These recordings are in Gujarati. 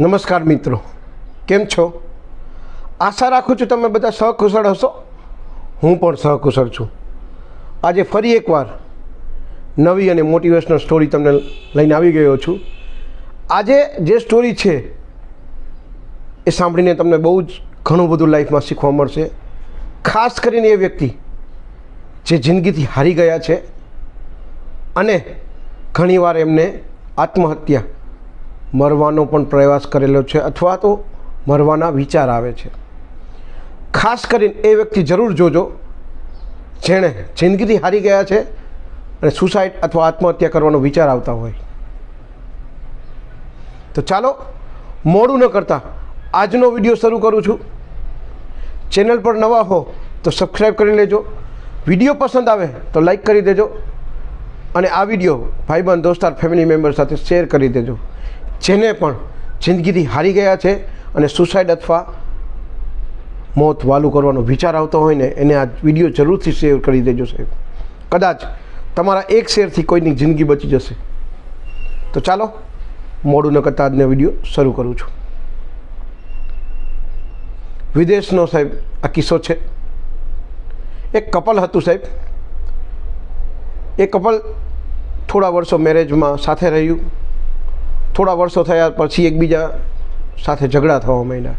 નમસ્કાર મિત્રો, કેમ છો? આશા રાખું છું તમે બધા સહકુશળ હશો. હું પણ સહકુશળ છું. આજે ફરી એકવાર નવી અને મોટિવેશનલ સ્ટોરી તમને લઈને આવી ગયો છું. આજે જે સ્ટોરી છે, એ સાંભળીને તમને બહુ જ ઘણું બધું લાઈફમાં શીખવા મળશે. ખાસ કરીને એ વ્યક્તિ જે જિંદગીથી હારી ગયા છે અને ઘણીવાર એમને આત્મહત્યા મરવાનો પણ પ્રયાસ કરેલો છે અથવા તો મરવાના વિચાર આવે છે. ખાસ કરીને એ વ્યક્તિ જરૂર જોજો. જેણે જિંદગીથી હારી ગયા છે અને સુસાઇડ અથવા આત્મહત્યા કરવાનો વિચાર આવતા હોય. તો ચાલો, મોડું ન કરતાં આજનો વીડિયો શરૂ કરું છું. ચેનલ પર નવા હો તો સબસ્ક્રાઈબ કરી લેજો. વીડિયો પસંદ આવે તો લાઈક કરી દેજો. અને આ વીડિયો ભાઈબંધ, દોસ્તાર, ફેમિલી મેમ્બર સાથે શેર કરી દેજો. જેને પણ જિંદગીથી હારી ગયા છે અને સુસાઇડ અથવા મોત વાલું કરવાનો વિચાર આવતો હોય ને એને આ વીડિયો જરૂરથી શેર કરી દેજો સાહેબ. કદાચ તમારા એક શેરથી કોઈની જિંદગી બચી જશે. તો ચાલો, મોડું ન કરતા આજનો વીડિયો શરૂ કરું છું. વિદેશનો સાહેબ આ કિસ્સો છે. એક કપલ હતું સાહેબ. એ કપલ થોડા વર્ષો મેરેજમાં સાથે રહ્યું. થોડા વર્ષો થયા પછી એકબીજા સાથે ઝઘડા થવા માંડ્યા.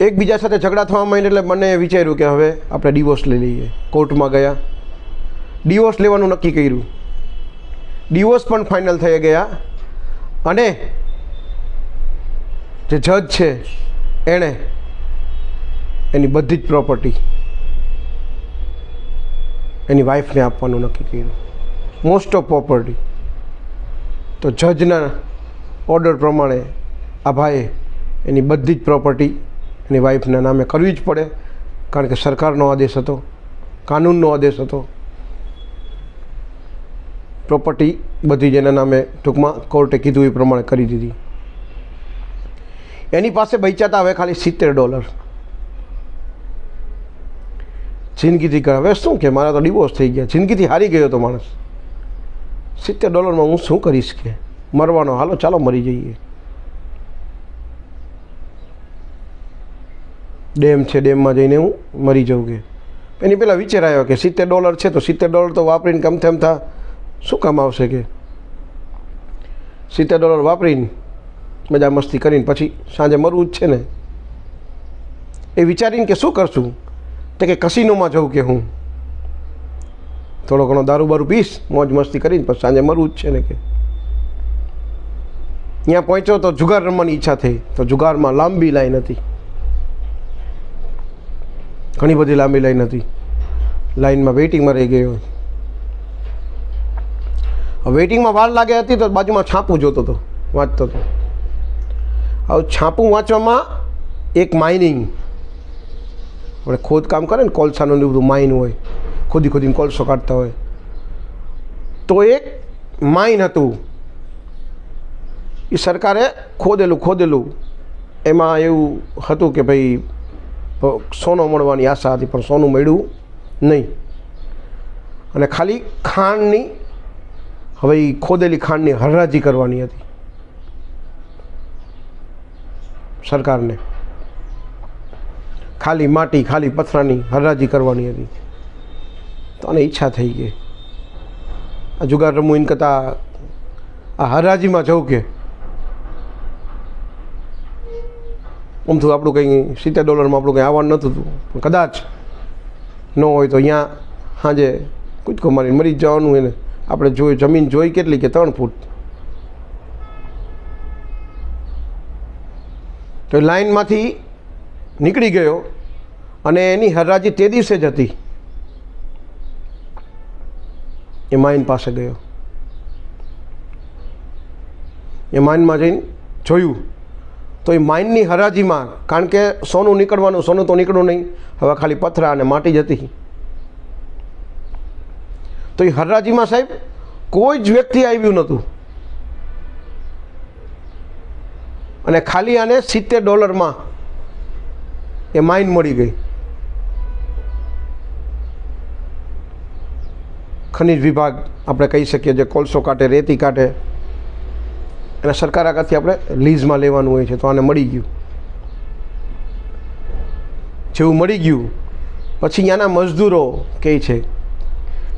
એકબીજા સાથે ઝઘડા થવા માંડ્યા એટલે મને વિચાર્યું કે હવે આપણે ડિવોર્સ લઈ લઈએ. કોર્ટમાં ગયા. ડિવોર્સ લેવાનું નક્કી કર્યું. ડિવોર્સ પણ ફાઇનલ થઈ ગયા. અને જે જજ છે, એણે એની બધી જ પ્રોપર્ટી એની વાઈફને આપવાનું નક્કી કર્યું. મોસ્ટ ઓફ પ્રોપર્ટી તો જજના ઓર્ડર પ્રમાણે આ ભાઈએ એની બધી જ પ્રોપર્ટી એની વાઈફના નામે કરવી જ પડે. કારણ કે સરકારનો આદેશ હતો, કાનૂનનો આદેશ હતો. પ્રોપર્ટી બધી જ એના નામે ટૂંકમાં કોર્ટે કીધું એ પ્રમાણે કરી દીધી. એની પાસે બૈચાતા હવે ખાલી સિત્તેર ડોલર. જિંદગીથી હવે શું કે મારા તો ડિવોર્સ થઈ ગયા. જિંદગીથી હારી ગયો હતો માણસ. સિત્તેર ડોલરમાં હું શું કરીશ કે? મરવાનો હાલો, ચાલો મરી જઈએ. ડેમ છે, ડેમમાં જઈને હું મરી જાઉં કે. એની પહેલાં વિચાર આવ્યો કે સિત્તેર ડોલર છે તો સિત્તેર ડોલર તો વાપરીને કમ તેમ થા. શું કામ આવશે કે? સિત્તેર ડોલર વાપરીને મજા મસ્તી કરીને પછી સાંજે મરવું જ છે ને. એ વિચારીને કે શું કરશું? તો કે કસિનોમાં જવું કે હું. થોડો ઘણો દારૂ બારૂ પીશ, મોજ મસ્તી કરીને, પછી સાંજે મરવું જ છે ને કે. ત્યાં પહોંચ્યો તો જુગાર રમવાની ઈચ્છા થઈ, તો જુગારમાં લાંબી લાઈન હતી. ઘણી બધી લાંબી લાઈન હતી. લાઈનમાં વેઇટિંગમાં રહી ગયો વેઇટિંગમાં વાર લાગે હતી તો બાજુમાં છાપું જોતો હતો વાંચતો હતો હવે છાપું વાંચવામાં એક માઇનિંગ આપણે ખોદકામ કરે ને, કોલસાનું ને બધું માઇન હોય. ખોદી ખોદીને કોલસો કાઢતા હોય. તો એક માઇન હતું. એ સરકારે ખોદેલું ખોદેલું. એમાં એવું હતું કે ભાઈ સોનો મળવાની આશા હતી, પણ સોનું મળ્યું નહીં. અને ખાલી ખાંડની, હવે ખોદેલી ખાંડની હરરાજી કરવાની હતી. સરકારને. ખાલી માટી, ખાલી પથરાની હરરાજી કરવાની હતી. તો આને ઈચ્છા થઈ ગઈ. આ જુગાર રમવું એને કરતાં આ હરાજીમાં જવું કે? આમ થયું આપણું કંઈ સિત્તેર ડોલરમાં આપણું કંઈ આવવાનું નહોતું પણ કદાચ ન હોય તો અહીંયા સાંજે કૂદકો મારીને મરી જવાનું એને. આપણે જોઈ જમીન જોઈ કેટલી કે ત્રણ ફૂટ. તો લાઈનમાંથી નીકળી ગયો અને એની હરાજી તે દિવસે જ હતી. એ માઇન પાસે ગયો. એ માઇનમાં જઈને જોયું, તો એ માઇનની હરાજીમાં, કારણ કે સોનું નીકળવાનું, સોનું તો નીકળ્યું નહીં, હવે ખાલી પથરા અને માટી જ હતી. તો એ હરાજીમાં સાહેબ, કોઈ જ વ્યક્તિ આવ્યું નહોતું. અને ખાલી આને સિત્તેર ડોલરમાં એ માઇન મળી ગઈ. ખનિજ વિભાગ આપણે કહી શકીએ જે કોલસો કાઢે રેતી કાઢે એને સરકાર આગળથી આપણે લીઝમાં લેવાનું હોય છે, તો આને મળી ગયું. જેવું મળી ગયું, પછી ત્યાંના મજદૂરો કહે છે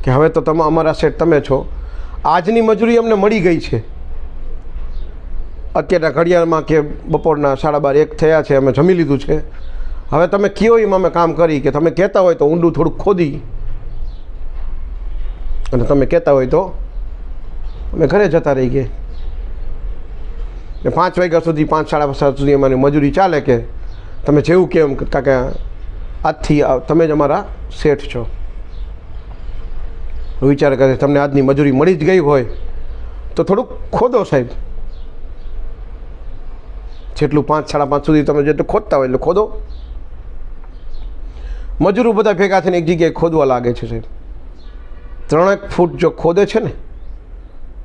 કે હવે તો તમે અમારા સેટ તમે છો. આજની મજૂરી અમને મળી ગઈ છે. અત્યારના ઘડિયાળમાં કે બપોરના સાડા બાર એક થયા છે, અમે જમી લીધું છે. હવે તમે કયો એમાં અમે કામ કરી કે તમે કહેતા હોય તો ઊંડું થોડુંક ખોદી. અને તમે કહેતા હોય તો? અમે ઘરે જતા રહી ગયા ને પાંચ વાગ્યા સુધી, પાંચ સાડા પાંચ સુધી અમારી મજૂરી ચાલે કે? તમે જેવું કેમ કારણ કે આજથી તમે જ અમારા શેઠ છો. વિચાર કરે, તમને આજની મજૂરી મળી જ ગઈ હોય, તો થોડુંક ખોદો સાહેબ. જેટલું પાંચ સાડા પાંચ સુધી તમે જેટલું ખોદતા હોય એટલે ખોદો. મજૂરો બધા ભેગા થઈને એક જગ્યાએ ખોદવા લાગે છે સાહેબ. ત્રણેક ફૂટ જો ખોદે છે ને,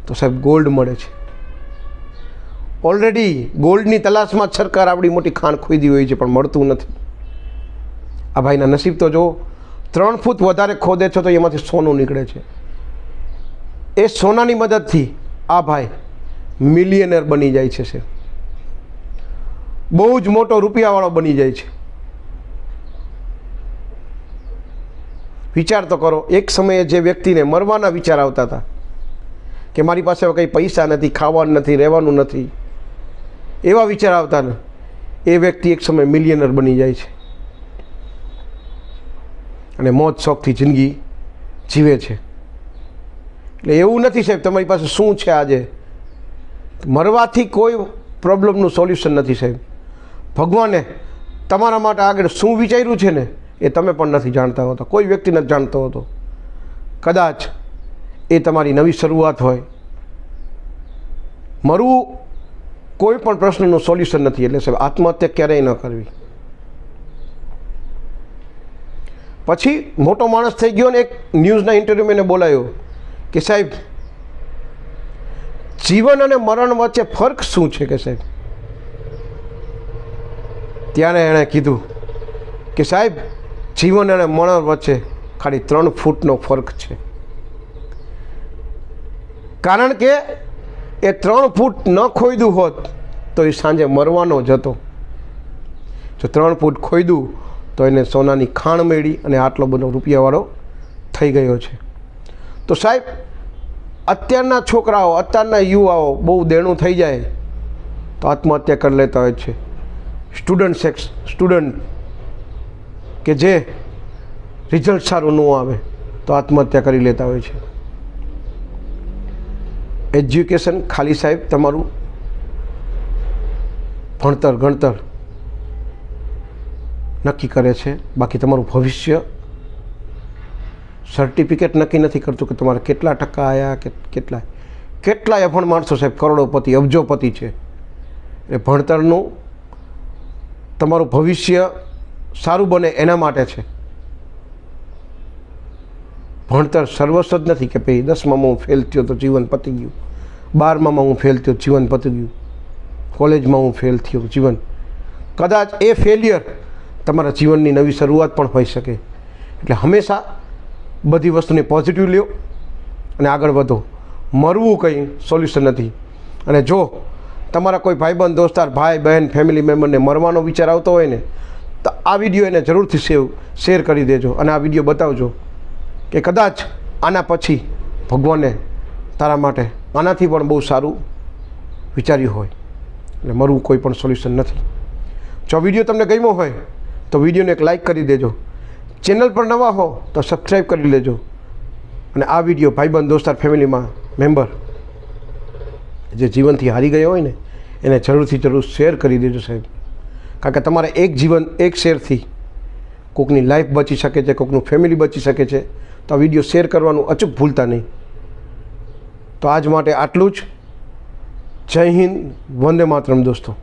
તો સાહેબ ગોલ્ડ મળે છે. ઓલરેડી ગોલ્ડની તલાશમાં સરકાર આપણી મોટી ખાણ ખોદી હોય છે, પણ મળતું નથી. આ ભાઈના નસીબ તો જો ત્રણ ફૂટ વધારે ખોદે છે તો એમાંથી સોનું નીકળે છે. એ સોનાની મદદથી આ ભાઈ મિલિયનર બની જાય છે, સાહેબ. બહુ જ મોટો રૂપિયાવાળો બની જાય છે. વિચાર તો કરો. એક સમયે જે વ્યક્તિને મરવાના વિચાર આવતા હતા કે મારી પાસે કંઈ પૈસા નથી, ખાવાનું નથી, રહેવાનું નથી, એવા વિચાર આવતા ને એ વ્યક્તિ એક સમયે મિલિયનર બની જાય છે. અને મોજ શોખથી જિંદગી જીવે છે. એટલે એવું નથી સાહેબ, તમારી પાસે શું છે આજે? મરવાથી કોઈ પ્રોબ્લેમનું સોલ્યુશન નથી સાહેબ. ભગવાને તમારા માટે આગળ શું વિચાર્યું છે ને? એ તમે પણ નથી જાણતા હોતા. કોઈ વ્યક્તિ નથી જાણતો હોતો. કદાચ એ તમારી નવી શરૂઆત હોય. મરવું કોઈ પણ પ્રશ્નનું સોલ્યુશન નથી. એટલે સાહેબ, આત્મહત્યા ક્યારેય ન કરવી. પછી મોટો માણસ થઈ ગયો ને એક ન્યૂઝના ઇન્ટરવ્યૂ એને બોલાયો કે સાહેબ, જીવન અને મરણ વચ્ચે ફર્ક શું છે કે સાહેબ? ત્યારે એણે કીધું કે સાહેબ જીવન અને મરણ વચ્ચે ખાલી ત્રણ ફૂટનો ફરક છે. કારણ કે એ ત્રણ ફૂટ ન ખોઈદું હોત તો એ સાંજે મરવાનો જ હતો. જો ત્રણ ફૂટ ખોઈદું તો એને સોનાની ખાણ મેળી અને આટલો બધો રૂપિયાવાળો થઈ ગયો છે. તો સાહેબ, અત્યારના છોકરાઓ, અત્યારના યુવાઓ બહુ દેણું થઈ જાય તો આત્મહત્યા કરી લેતા હોય છે. સ્ટુડન્ટ સેક્સ, સ્ટુડન્ટ કે જે રિઝલ્ટ સારું ન આવે તો આત્મહત્યા કરી લેતા હોય છે. એજ્યુકેશન ખાલી સાહેબ તમારું ભણતર, ગણતર નક્કી કરે છે. બાકી તમારું ભવિષ્ય સર્ટિફિકેટ નક્કી નથી કરતું કે તમારે કેટલા ટકા આવ્યા કે કેટલા કેટલાય અભણ માણસો સાહેબ કરોડોપતિ, અબજોપતિ છે. એ ભણતરનું તમારું ભવિષ્ય સારું બને એના માટે છે. ભણતર સર્વસ્વ જ નથી કે ભાઈ દસમામાં હું ફેલ થયો તો જીવન પતી ગયું. બારમામાં હું ફેલ થયો જીવન પતી ગયું. કોલેજમાં હું ફેલ થયો જીવન. કદાચ એ ફેલિયર તમારા જીવનની નવી શરૂઆત પણ હોઈ શકે. એટલે હંમેશા બધી વસ્તુને પોઝિટિવ લ્યો અને આગળ વધો. મરવું કંઈ સોલ્યુશન નથી. અને જો તમારા કોઈ ભાઈબંધ, દોસ્તાર, ભાઈ, બહેન ફેમિલી મેમ્બરને મરવાનો વિચાર આવતો હોય ને તો આ વીડિયો એને જરૂરથી સેવ શેર કરી દેજો અને આ વીડિયો બતાવજો કે કદાચ આના પછી ભગવાને તારા માટે આનાથી પણ બહુ સારું વિચાર્યું હોય. એટલે મરવું કોઈ પણ સોલ્યુશન નથી. જો વીડિયો તમને ગમ્યો હોય, તો વિડીયોને એક લાઈક કરી દેજો. ચેનલ પર નવા હો, તો સબસ્ક્રાઈબ કરી લેજો. અને આ વીડિયો ભાઈબંધ, દોસ્તાર, ફેમિલીમાં મેમ્બર જે જીવનથી હારી ગયો હોય ને, એને જરૂરથી જરૂર શેર કરી દેજો સાહેબ. કારણ કે તમારે એક જીવન એક શેરથી કોકની લાઈફ બચી શકે છે, કોકનું ફેમિલી બચી શકે છે. તો આ વીડિયો શેર કરવાનું અચૂક ભૂલતા નહીં. તો આજ માટે આટલું જ. જય હિન્દ, વંદે માતરમ દોસ્તો.